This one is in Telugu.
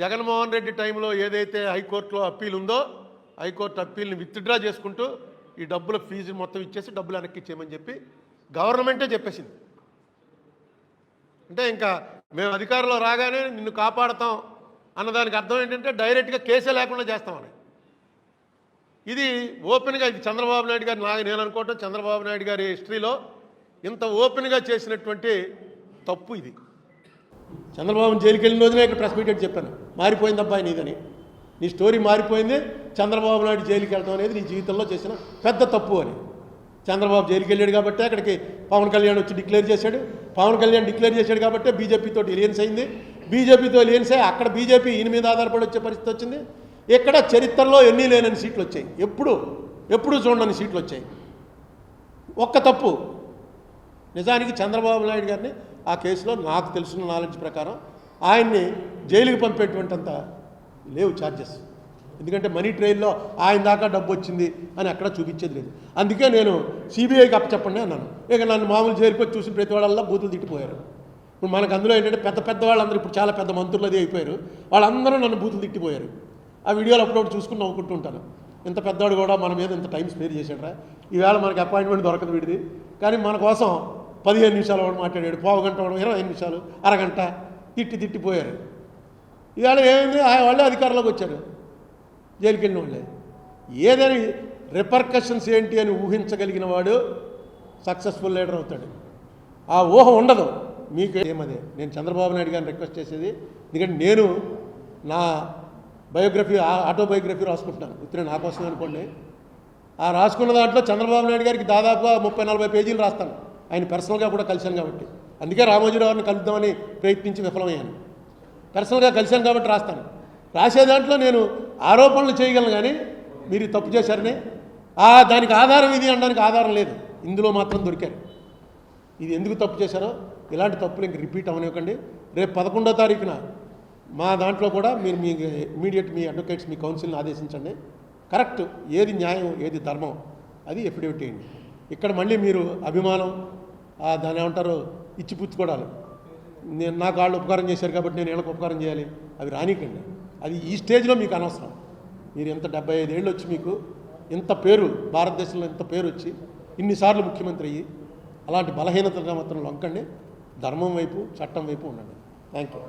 జగన్మోహన్ రెడ్డి టైంలో ఏదైతే హైకోర్టులో అప్పీల్ ఉందో హైకోర్టు అప్పీల్ని విత్డ్రా చేసుకుంటూ ఈ డబ్బుల ఫీజు మొత్తం ఇచ్చేసి డబ్బులు వెనక్కి ఇచ్చేయమని చెప్పి గవర్నమెంటే చెప్పేసింది. అంటే ఇంకా మేము అధికారంలో రాగానే నిన్ను కాపాడతాం అన్నదానికి అర్థం ఏంటంటే డైరెక్ట్గా కేసే లేకుండా చేస్తామని ఇది ఓపెన్గా ఇది చంద్రబాబు నాయుడు గారి నా నేను అనుకోవటం చంద్రబాబు నాయుడు గారి హిస్టరీలో ఇంత ఓపెన్గా చేసినటువంటి తప్పు ఇది. చంద్రబాబు జైలుకి వెళ్ళిన రోజునే ఇక్కడ ప్రెస్ మీట్ చెప్పాను. మారిపోయింది అబ్బాయి నీదని. నీ స్టోరీ మారిపోయింది చంద్రబాబు నాయుడు జైలుకి వెళ్ళడం అనేది నీ జీవితంలో చేసిన పెద్ద తప్పు అని. చంద్రబాబు జైలుకి వెళ్ళాడు కాబట్టి అక్కడికి పవన్ కళ్యాణ్ వచ్చి డిక్లేర్ చేశాడు. పవన్ కళ్యాణ్ డిక్లేర్ చేశాడు కాబట్టి బీజేపీతో ఎలియన్స్ అయింది. బీజేపీతో ఎలియన్స్ అయ్యి అక్కడ బీజేపీ ఈయన మీద ఆధారపడి వచ్చే పరిస్థితి వచ్చింది. ఇక్కడ చరిత్రలో ఎన్ని లేనని సీట్లు వచ్చాయి? ఎప్పుడు ఎప్పుడు చూడని సీట్లు వచ్చాయి? ఒక్క తప్పు. నిజానికి చంద్రబాబు నాయుడు గారిని ఆ కేసులో నాకు తెలిసిన నాలెడ్జ్ ప్రకారం ఆయన్ని జైలుకి పంపేటువంటింత లేవు ఛార్జెస్ ఎందుకంటే మనీ ట్రైల్లో ఆయన దాకా డబ్బు వచ్చింది అని అక్కడ చూపించేది లేదు. అందుకే నేను సిబిఐకి అప్పచెప్పండి అన్నాను. ఇక నన్ను మామూలు చేరిపోయి చూసిన ప్రతి వాళ్ళల్లా బూతులు తిట్టిపోయారు. ఇప్పుడు మనకు అందులో ఏంటంటే పెద్ద పెద్ద వాళ్ళందరూ ఇప్పుడు చాలా పెద్ద మంత్రులు అది అయిపోయారు. వాళ్ళందరూ నన్ను బూతులు తిట్టిపోయారు. ఆ వీడియోలు అప్లోడ్ చూసుకుని నవ్వుకుంటూ ఉంటాను. ఇంత పెద్దవాడు కూడా మన మీద ఇంత టైం స్పేర్ చేశాడురా ఈవేళ మనకి అపాయింట్మెంట్ దొరకదు వీడిది. కానీ మన కోసం పదిహేను నిమిషాలు వాడు మాట్లాడాడు పావు గంట వాడు ఇరవై నిమిషాలు అరగంట తిట్టి తిట్టిపోయారు ఇవాళ ఏమైంది? ఆ వాళ్ళే అధికారంలోకి వచ్చారు. జైలుకి వెళ్ళిన వాళ్ళే. ఏదని రిపర్కషన్స్ ఏంటి అని ఊహించగలిగిన వాడు సక్సెస్ఫుల్ లీడర్ అవుతాడు. ఆ ఊహ ఉండదు. మీకు ఏమదే? నేను చంద్రబాబు నాయుడు గారిని రిక్వెస్ట్ చేసేది. ఎందుకంటే నేను నా బయోగ్రఫీ ఆటోబయోగ్రఫీ రాసుకుంటున్నాను. ఉత్తరే నా కోసం అనుకోండి. ఆ రాసుకున్న దాంట్లో చంద్రబాబు నాయుడు గారికి దాదాపుగా ముప్పై నలభై పేజీలు రాస్తాను. ఆయన పర్సనల్గా కూడా కలిశాను కాబట్టి. అందుకే రామోజీరావుని కలుద్దామని ప్రయత్నించి విఫలమయ్యాను. పర్సనల్గా కలిశాను కాబట్టి రాస్తాను. రాసే దాంట్లో నేను ఆరోపణలు చేయగలను కానీ మీరు తప్పు చేశారని ఆ దానికి ఆధారం ఇది అనడానికి ఆధారం లేదు. ఇందులో మాత్రం దొరికారు. ఇది ఎందుకు తప్పు చేశారో ఇలాంటి తప్పులు ఇంక రిపీట్ అవనివ్వకండి. రేపు పదకొండో తారీఖున మా దాంట్లో కూడా మీరు మీ ఇమీడియట్ మీ అడ్వకేట్స్ మీ కౌన్సిల్ని ఆదేశించండి. కరెక్ట్ ఏది న్యాయం ఏది ధర్మం అది ఎఫిడేవిట్ చేయండి ఇక్కడ మళ్ళీ మీరు అభిమానం దాని ఏమంటారు? ఇచ్చిపుచ్చుకోవడాలు నేను నాకు వాళ్ళు ఉపకారం చేశారు కాబట్టి నేను వీళ్ళకి ఉపకారం చేయాలి. అవి రానికండి. అది ఈ స్టేజ్లో మీకు అనవసరం. మీరు ఎంత డెబ్బై ఐదేళ్ళు వచ్చి మీకు ఇంత పేరు భారతదేశంలో ఇంత పేరు వచ్చి ఇన్నిసార్లు ముఖ్యమంత్రి అయ్యి అలాంటి బలహీనతగా మాత్రం లొంకండి ధర్మం వైపు చట్టం వైపు ఉండండి. Thank you